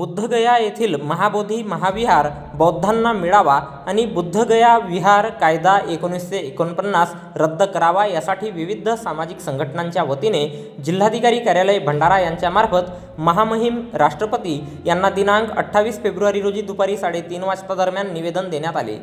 बुद्धगया येथील महाबोधी महाविहार बौद्धांना मिळावा आणि बुद्धगया विहार कायदा एकोणीसशे एकोणपन्नास रद्द करावा यासाठी विविध सामाजिक संघटनांच्या वतीने जिल्हाधिकारी कार्यालय भंडारा यांच्यामार्फत महामहिम राष्ट्रपती यांना दिनांक अठ्ठावीस फेब्रुवारी रोजी दुपारी साडेतीन वाजता दरम्यान निवेदन देण्यात आले.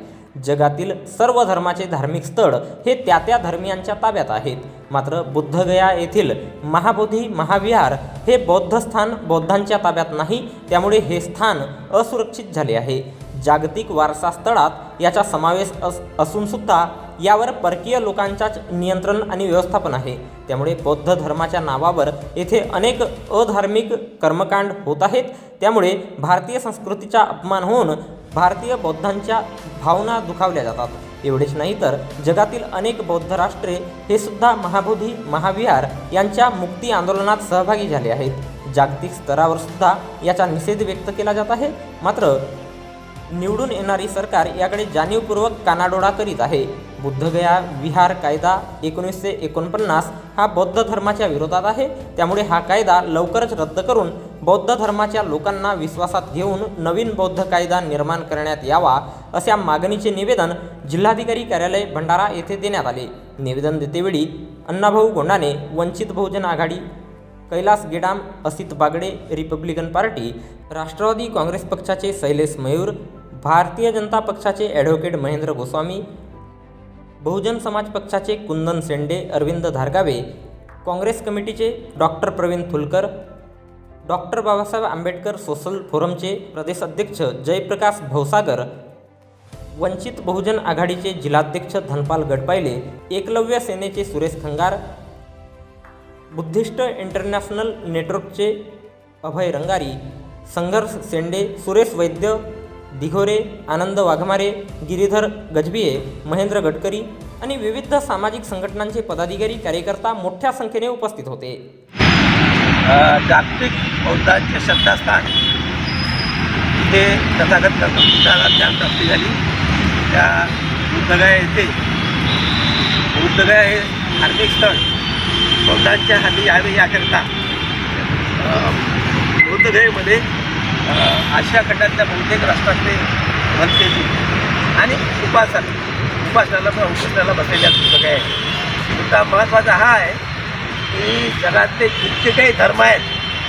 जगातील सर्व धर्माचे धार्मिक स्थळ हे त्या त्या धर्मियांच्या ताब्यात आहेत. मात्र बुद्धगया येथील महाबोधी महाविहार हे बौद्ध स्थान बौद्धांच्या ताब्यात नाही त्यामुळे हे स्थान असुरक्षित झाले आहे. जागतिक वारसा स्थळात याचा समावेश अस असूनसुद्धा यावर परकीय लोकांच्याच नियंत्रण आणि व्यवस्थापन आहे. त्यामुळे बौद्ध धर्माच्या नावावर येथे अनेक अधार्मिक कर्मकांड होत आहेत. त्यामुळे भारतीय संस्कृतीचा अपमान होऊन भारतीय बौद्धांच्या भावना दुखावल्या जातात. एवढेच नाही तर जगातील अनेक बौद्ध राष्ट्रे हे सुद्धा महाबोधी महाविहार यांच्या मुक्ती आंदोलनात सहभागी झाले आहेत. जागतिक स्तरावर सुद्धा याचा निषेध व्यक्त केला जात आहे. मात्र निवडून येणारी सरकार याकडे जाणीवपूर्वक कानाडोळा करीत आहे. बुद्धगया विहार कायदा एकोणीसशे एकोणपन्नास हा बौद्ध धर्माच्या विरोधात आहे. त्यामुळे हा कायदा लवकरच रद्द करून बौद्ध धर्माच्या लोकांना विश्वासात घेऊन नवीन बौद्ध कायदा निर्माण करण्यात यावा अशा मागणीचे निवेदन जिल्हाधिकारी कार्यालय भंडारा येथे देण्यात आले. निवेदन देतेवेळी अण्णाभाऊ गोंडाने वंचित बहुजन आघाडी कैलास गेडाम असित बागडे रिपब्लिकन पार्टी राष्ट्रवादी काँग्रेस पक्षाचे शैलेश मयूर भारतीय जनता पक्षाचे ॲडव्होकेट महेंद्र गोस्वामी बहुजन समाज पक्षाचे कुंदन सेंडे अरविंद धारगावे काँग्रेस कमिटीचे doctor Pravin Phulkar doctor Babasaheb Ambedkar social फोरमचे प्रदेश अध्यक्ष जयप्रकाश भवसागर वंचित बहुजन आघाडीचे जिल्हाध्यक्ष धनपाल गडपायले एकलव्य सेनेचे सुरेश खंगार बुद्धिस्ट इंटरनॅशनल नेटवर्कचे अभय रंगारी संघर्ष सेंडे सुरेश वैद्य दिघोरे आनंद वाघमारे गिरीधर गजबिये महेंद्र गडकरी आणि विविध सामाजिक संघटनांचे पदाधिकारी कार्यकर्ता मोठ्या संख्येने उपस्थित होते. जागतिक बौद्धांचे श्रद्धास्थान इथे तथागत बुद्धांची प्राप्ती झाली. त्या बुद्धगया येथे बुद्धगया हे धार्मिक स्थळ बौद्धांच्या हाती यावे याकरिता अ, बुद्धगयेमध्ये आशिया खंडातल्या बहुतेक राष्ट्रातले भंते आणि उपासना उपासनाला उपासनाला बसलेल्या बुद्धगया आहे मुद्दा महत्त्वाचा हा आहे की जगातले जितके काही धर्म आहेत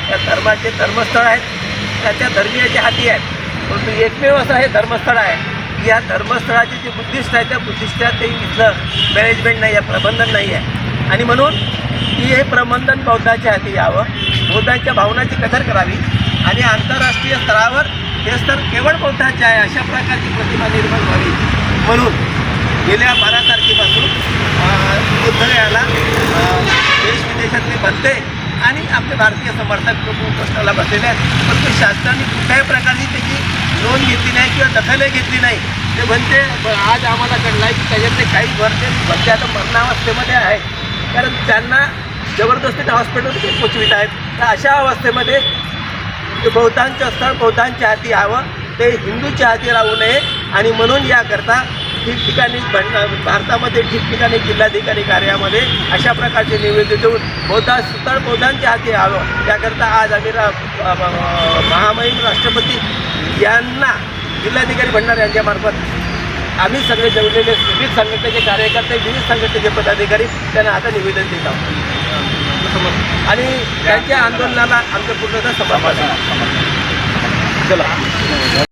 त्या धर्माचे धर्मस्थळ आहेत त्याच्या धर्मीयाच्या हाती आहेत. परंतु एकमेव असं हे धर्मस्थळ आहे की या धर्मस्थळाचे जे बुद्धिस्ट आहे त्या बुद्धिस्टातही ते इथलं मॅनेजमेंट नाही आहे प्रबंधन नाही आहे. आणि म्हणून की हे प्रबंधन बौद्धाच्या हाती यावं बौद्धांच्या भावनाची कदर करावी आणि आंतरराष्ट्रीय स्तरावर हे स्तर केवळ बौद्धाचे आहे अशा प्रकारची प्रतिमा निर्माण व्हावी. म्हणून गेल्या बारा तारखेपासून विदेशातले आणि आपले भारतीय समर्थक लोक प्रश्नाला बसलेले आहेत. परंतु शासनाने कुठल्याही प्रकारची त्याची नोंद घेतली नाही किंवा दखलही घेतली नाही. ते म्हणते ब- आज आम्हाला कळलं आहे की त्याच्यातले काही भरते भरते आता मरणावस्थेमध्ये आहे कारण त्यांना जबरदस्तीने हॉस्पिटलमध्ये पोचवित आहेत. तर अशा अवस्थेमध्ये ते बौद्धांचं स्थळ बौद्धांच्या हाती यावं. ते हिंदूच्या हाती राहू नये. आणि म्हणून याकरता ठिकठिकाणी भारतामध्ये ठिकठिकाणी जिल्हाधिकारी कार्यामध्ये अशा प्रकारचे निवेदन देऊन बौद्धा सुतळ बौद्धांच्या हाती यावं त्याकरता आज आम्ही रा महामहिम राष्ट्रपती यांना जिल्हाधिकारी भंडार यांच्यामार्फत आम्ही सगळे जेवलेले विविध संघटनेचे कार्यकर्ते विविध संघटनेचे पदाधिकारी त्यांना आता निवेदन देत आहोत. आणि त्यांच्या आंदोलनाला आमच्या पूर्णतः समर्पण चला.